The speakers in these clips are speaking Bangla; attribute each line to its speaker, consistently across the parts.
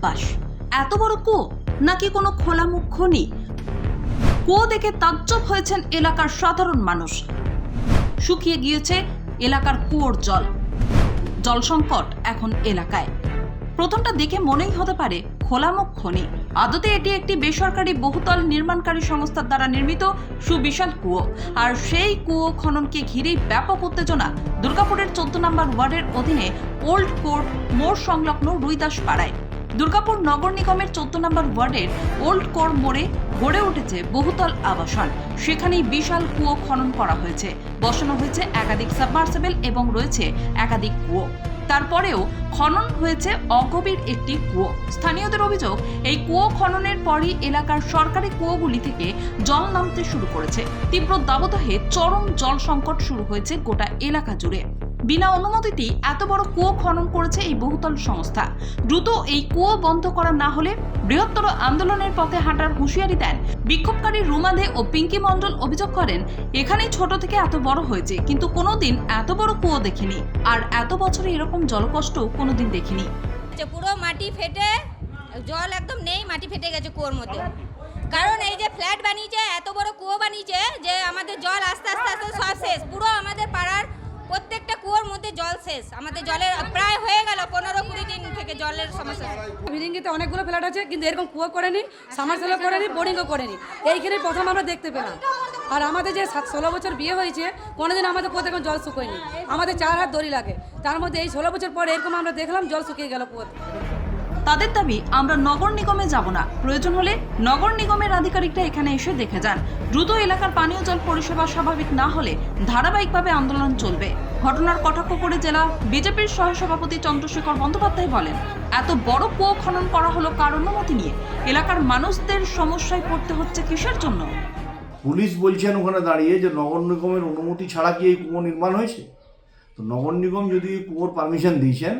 Speaker 1: অভ্যাস। এত বড় কুয়ো নাকি কোনো খোলা মুখ খনি? কুয়ো দেখে তাজ্জব হয়েছেন এলাকার সাধারণ মানুষ। শুকিয়ে গিয়েছে এলাকার কুয়োর জল। জল সংকট এখন এলাকায়। প্রথমটা দেখে মনেই হতে পারে খোলামুখ খনি। আদতে এটি একটি বেসরকারি বহুতল নির্মাণকারী সংস্থার দ্বারা নির্মিত সুবিশাল কুয়ো। আর সেই কুয়ো খননকে ঘিরেই ব্যাপক উত্তেজনা দুর্গাপুরের চোদ্দ নম্বর ওয়ার্ডের অধীনে ওল্ড কোর্ট মোড় সংলগ্ন রুইদাস পাড়ায়। দুর্গাপুর নগর নিগমের চোদ্দ নম্বর ওয়ার্ডের ওল্ড কোর মোড়ে গড়ে উঠেছে বহুতল আবাসন। সেখানেই বিশাল কুয়ো খনন করা হয়েছে। বসানো হয়েছে একাধিক সাবমার্সেবল এবং রয়েছে একাধিক কুয়ো। তারপরেও খনন হয়েছে অগভীর একটি কুয়ো। স্থানীয়দের অভিযোগ, এই কুয়ো খননের পরই এলাকার সরকারি কুয়োগুলি থেকে জল নামতে শুরু করেছে। তীব্র দাবদাহে চরম জল সংকট শুরু হয়েছে গোটা এলাকা জুড়ে। বিনা অনুমতিতেই এত বড় কুয়ো খনন করেছে এই বহুতল সংস্থা। দ্রুত এই কুয়ো বন্ধ করা না হলে বৃহত্তর আন্দোলনের পথে হাঁটার হুঁশিয়ারি দেন বিক্ষোভকারী রুমা দে ও পিঙ্কি মণ্ডল অভিযোগ করেন, এখানেই ছোট থেকে এত বড় হয়েছে, কিন্তু কোনোদিন এত বড় কুয়ো দেখিনি। আর এত বছরে এরকম জলকষ্ট কোনোদিন দেখিনি।
Speaker 2: পুরো মাটি ফেটে, জল একদম নেই, মাটি ফেটে গেছে কুয়োর মধ্যে। কারণ এই যে ফ্ল্যাট বানিয়েছে, এত বড় কুয়ো বানিয়েছে যে আমাদের জল আস্তে আস্তে আস্তে সব শেষ। পুরো আমাদের পাড়ার মধ্যে জল শেষ। আমাদের জলের প্রায় হয়ে গেল পনেরো কুড়ি দিন থেকে জলের সমস্যা।
Speaker 3: বিল্ডিংয়েতে অনেকগুলো ফ্ল্যাট আছে কিন্তু এরকম কুয়ো করেনি সামারসেলও করেনি বোরিংও করেনি। এইখানে প্রথম আমরা দেখতে পেলাম। আর আমাদের যে সাত ষোলো বছর বিয়ে হয়েছে কোনোদিন আমাদের কোথাও জল শুকোয়নি। আমাদের চার হাত দড়ি লাগে। তার মধ্যে এই ষোলো বছর পরে এরকম আমরা দেখলাম জল শুকিয়ে গেল কুয়োতে।
Speaker 1: তাদের দাবি আমরা নগর নিগমে যাব না। প্রয়োজন হলে নগর নিগমের আধিকারিকরা এখানে এসে দেখে যান। দ্রুত এলাকার পানীয় জল পরিষেবা স্বাভাবিক না হলে ধারাবাহিকভাবে আন্দোলন চলবে। ঘটনার কটাক্ষ করে জেলা বিজেপির সহসভাপতি চন্দ্রশেখর বন্দ্যোপাধ্যায় বলেন, এত বড় কুয়ো খনন করা হলো কার অনুমতি নিয়ে? এলাকার মানুষদের সমস্যায় পড়তে হচ্ছে কিসের জন্য?
Speaker 4: পুলিশ বলছেন ওখানে দাঁড়িয়ে যে নগর নিগমের অনুমতি ছাড়া কি এই কুয়ো নির্মাণ হয়েছে? তো নগর নিগম যদি কুয়োর পারমিশন দিয়েছেন,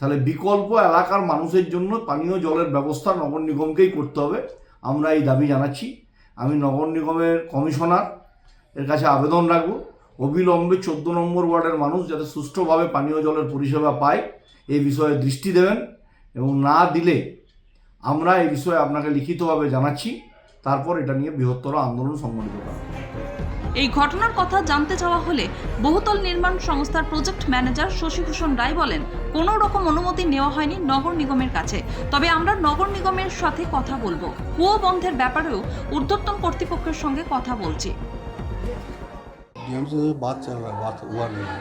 Speaker 4: তাহলে বিকল্প এলাকার মানুষের জন্য পানীয় জলের ব্যবস্থা নগর নিগমকেই করতে হবে। আমরা এই দাবি জানাচ্ছি। আমি নগর নিগমের কমিশনার এর কাছে আবেদন রাখব। অবিলম্বে চোদ্দ নম্বর ওয়ার্ডের মানুষ যাতে সুষ্ঠুভাবে পানীয় জলের পরিষেবা পায়, এই বিষয়ে দৃষ্টি দেবেন এবং না দিলে আমরা এই বিষয়ে আপনাকে লিখিতভাবে জানাচ্ছি। তারপর এটা নিয়ে বৃহত্তর আন্দোলন সংগঠিত করা
Speaker 1: এই ঘটনার কথা জানতে চাওয়া হলে বহুতল নির্মাণ সংস্থার প্রজেক্ট ম্যানেজার শশীভূষণ রায় বলেন, কোনো রকম অনুমতি নেওয়া হয়নি নগর নিগমের কাছে। তবে আমরা নগর নিগমের সাথে কথা বলব। কুয়ো বন্ধের ব্যাপারেও ঊর্ধ্বতন কর্তৃপক্ষের সঙ্গে কথা বলছি।
Speaker 5: डीएम से बात चल रहा है बात हुआ नहीं है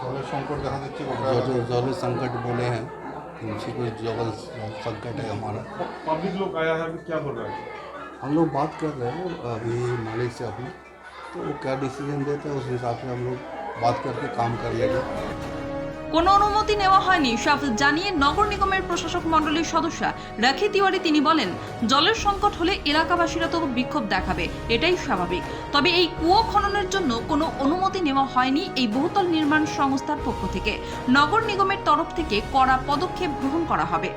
Speaker 6: জলের সংকট দেখা দিচ্ছে গোটা
Speaker 5: जो जो जल संकट बोले हैं कि उसी को जल संकट है हमारा
Speaker 6: पब्लिक लोग आया है अभी क्या बोल रहा है
Speaker 5: हम लोग बात कर रहे हैं अभी मालिक से अभी तो वो क्या डिसीजन देते हैं उस हिसाब से हम लोग बात करके काम कर लेंगे
Speaker 1: কোনো অনুমতি নেওয়া হয়নি। সব জানিয়ে নগর নিগমের প্রশাসক মণ্ডলীর সদস্য রাখি তিওয়ারি তিনি বলেন, জলের সংকট হলে এলাকাবাসীরা তো বিক্ষোভ দেখাবে, এটাই স্বাভাবিক। তবে এই কুয়ো খননের জন্য কোনো অনুমতি নেওয়া হয়নি এই বহুতল নির্মাণ সংস্থার পক্ষ থেকে। নগর নিগমের তরফ থেকে কড়া পদক্ষেপ গ্রহণ করা হবে।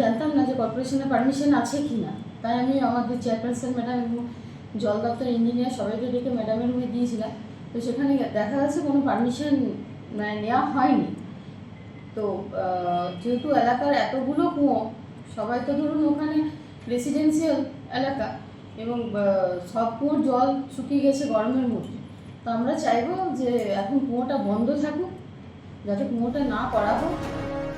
Speaker 7: জানতাম না যে কর্পোরেশনের পারমিশন আছে কি না তাই আমি আমাদের চেয়ারপারসন ম্যাডাম এবং জল দপ্তর ইঞ্জিনিয়ার সবাইকে ডেকে ম্যাডামের রুমে দিয়েছিলাম। তো সেখানে দেখা যাচ্ছে কোনো পারমিশন মানে নেওয়া হয়নি। তো যেহেতু এলাকার এতগুলো কুয়ো, সবাই তো ধরুন ওখানে রেসিডেন্সিয়াল এলাকা এবং সব কুয়োর জল শুকিয়ে গেছে গরমের মধ্যে। তো আমরা চাইব যে এখন কুয়োটা বন্ধ থাকুক, যাতে কুয়োটা না করা হোক।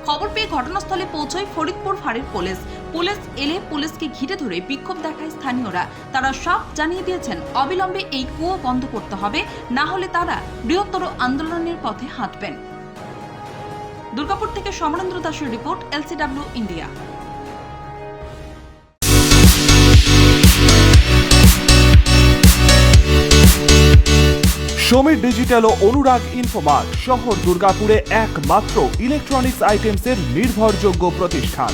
Speaker 1: খবর পেয়ে ঘটনাস্থলে পৌঁছয় ফরিদপুর ফাঁড়ির পুলিশ। পুলিশ এলে পুলিশকে ঘিরে ধরে বিক্ষোভ দেখায় স্থানীয়রা। তারা সব জানিয়ে দিয়েছেন, অবিলম্বে এই কুয়ো বন্ধ করতে হবে, না হলে তারা বৃহত্তর আন্দোলনের পথে হাঁটবেন। দুর্গাপুর থেকে সমরেন্দ্র দাসের report, LCW India.
Speaker 8: Samir digital ও অনুরাগ ইনফোমার্ট শহর দুর্গাপুরে একমাত্র ইলেকট্রনিক্স আইটেমসের নির্ভরযোগ্য প্রতিষ্ঠান।